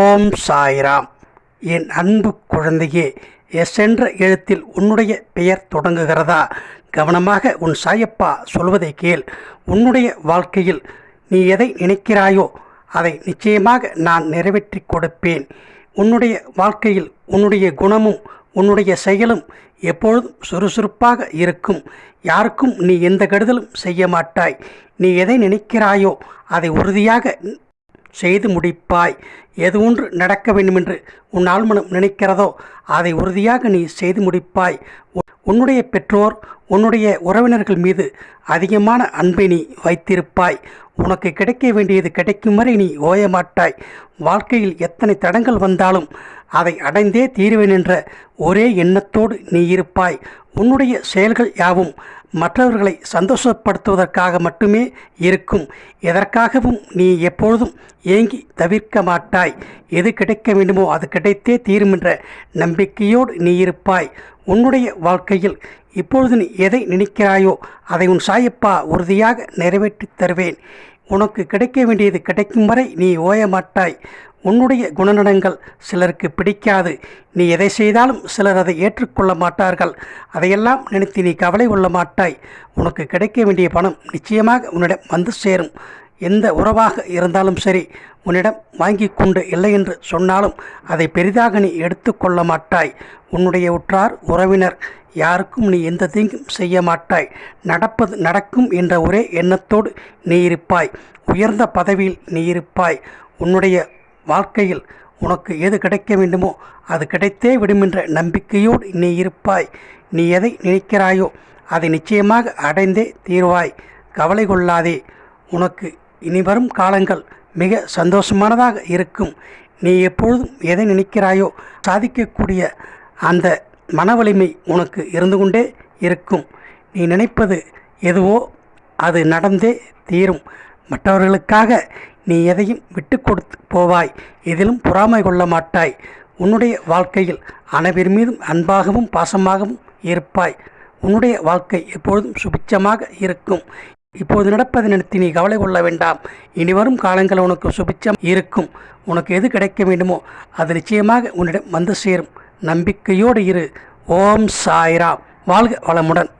ஓம் சாய்ராம். என் அன்பு குழந்தையே எஸ் என்ற எழுத்தில் உன்னுடைய பெயர் தொடங்குகிறதா? கவனமாக உன் சாயப்பா சொல்வதை கேள். உன்னுடைய வாழ்க்கையில் நீ எதை நினைக்கிறாயோ அதை நிச்சயமாக நான் நிறைவேற்றி கொடுப்பேன். உன்னுடைய வாழ்க்கையில் உன்னுடைய குணமும் உன்னுடைய செயலும் எப்பொழுதும் சுறுசுறுப்பாக இருக்கும். யாருக்கும் நீ எந்த கெடுதலும் செய்ய மாட்டாய். நீ எதை நினைக்கிறாயோ அதை உறுதியாக செய்து முடிப்பாய். எது ஒன்று நடக்க வேண்டுமென்று உன் ஆழ்மனம் நினைக்கிறதோ அதை உறுதியாக நீ செய்து முடிப்பாய். உன்னுடைய பெற்றோர் உன்னுடைய உறவினர்கள் மீது அதிகமான அன்பை நீ வைத்திருப்பாய். உனக்கு கிடைக்க வேண்டியது கிடைக்கும் வரை நீ ஓயமாட்டாய். வாழ்க்கையில் எத்தனை தடங்கள் வந்தாலும் அதை அடைந்தே தீருவேன் என்ற ஒரே எண்ணத்தோடு நீ இருப்பாய். உன்னுடைய செயல்கள் யாவும் மற்றவர்களை சந்தோஷப்படுத்துவதற்காக மட்டுமே இருக்கும். எதற்காகவும் நீ எப்பொழுதும் ஏங்கி தவிர்க்க மாட்டாய். எது கிடைக்க வேண்டுமோ அது கிடைத்தே தீரும் என்ற நம்பிக்கையோடு நீ இருப்பாய். உன்னுடைய வாழ்க்கையில் இப்பொழுது நீ எதை நினைக்கிறாயோ அதை உன் சாயப்பா உறுதியாக நிறைவேற்றித் தருவேன். உனக்கு கிடைக்க வேண்டியது கிடைக்கும் வரை நீ ஓய மாட்டாய். உன்னுடைய குணநலங்கள் சிலருக்கு பிடிக்காது. நீ எதை செய்தாலும் சிலர் அதை ஏற்றுக்கொள்ள மாட்டார்கள். அதையெல்லாம் நினைத்து நீ கவலை கொள்ள மாட்டாய். உனக்கு கிடைக்க வேண்டிய பணம் நிச்சயமாக உன்னிடம் வந்து சேரும். எந்த உறவாக இருந்தாலும் சரி உன்னிடம் வாங்கி கொண்டு இல்லை என்று சொன்னாலும் அதை பெரிதாக நீ எடுத்துக்கொள்ள மாட்டாய். உன்னுடைய உற்றார் உறவினர் யாருக்கும் நீ எந்த தீங்கும் செய்ய மாட்டாய். நடப்பது நடக்கும் என்ற ஒரே எண்ணத்தோடு நீ இருப்பாய். உயர்ந்த பதவியில் நீ இருப்பாய். உன்னுடைய வாழ்க்கையில் உனக்கு எது கிடைக்க வேண்டுமோ அது கிடைத்தே விடும் என்ற நம்பிக்கையோடு நீ இருப்பாய். நீ எதை நினைக்கிறாயோ அதை நிச்சயமாக அடைந்தே தீர்வாய். கவலை கொள்ளாதே. உனக்கு இனி வரும் காலங்கள் மிக சந்தோஷமானதாக இருக்கும். நீ எப்பொழுதும் எதை நினைக்கிறாயோ சாதிக்கக்கூடிய அந்த மன வலிமை உனக்கு இருந்து கொண்டே இருக்கும். நீ நினைப்பது எதுவோ அது நடந்தே தீரும். மற்றவர்களுக்காக நீ எதையும் விட்டு கொடுத்து போவாய். எதிலும் பொறாமை கொள்ள மாட்டாய். உன்னுடைய வாழ்க்கையில் அனைவர் மீதும் அன்பாகவும் பாசமாகவும் இருப்பாய். உன்னுடைய வாழ்க்கை எப்பொழுதும் சுபிச்சமாக இருக்கும். இப்போது நடப்பதை நீ கவலை கொள்ள வேண்டாம். இனி வரும் காலங்கள் உனக்கு சுபிச்சம் இருக்கும். உனக்கு எது கிடைக்க வேண்டுமோ அது நிச்சயமாக உன்னிடம் வந்து சேரும். நம்பிக்கையோடு இரு. ஓம் சாய்ராம். வாழ்க வளமுடன்.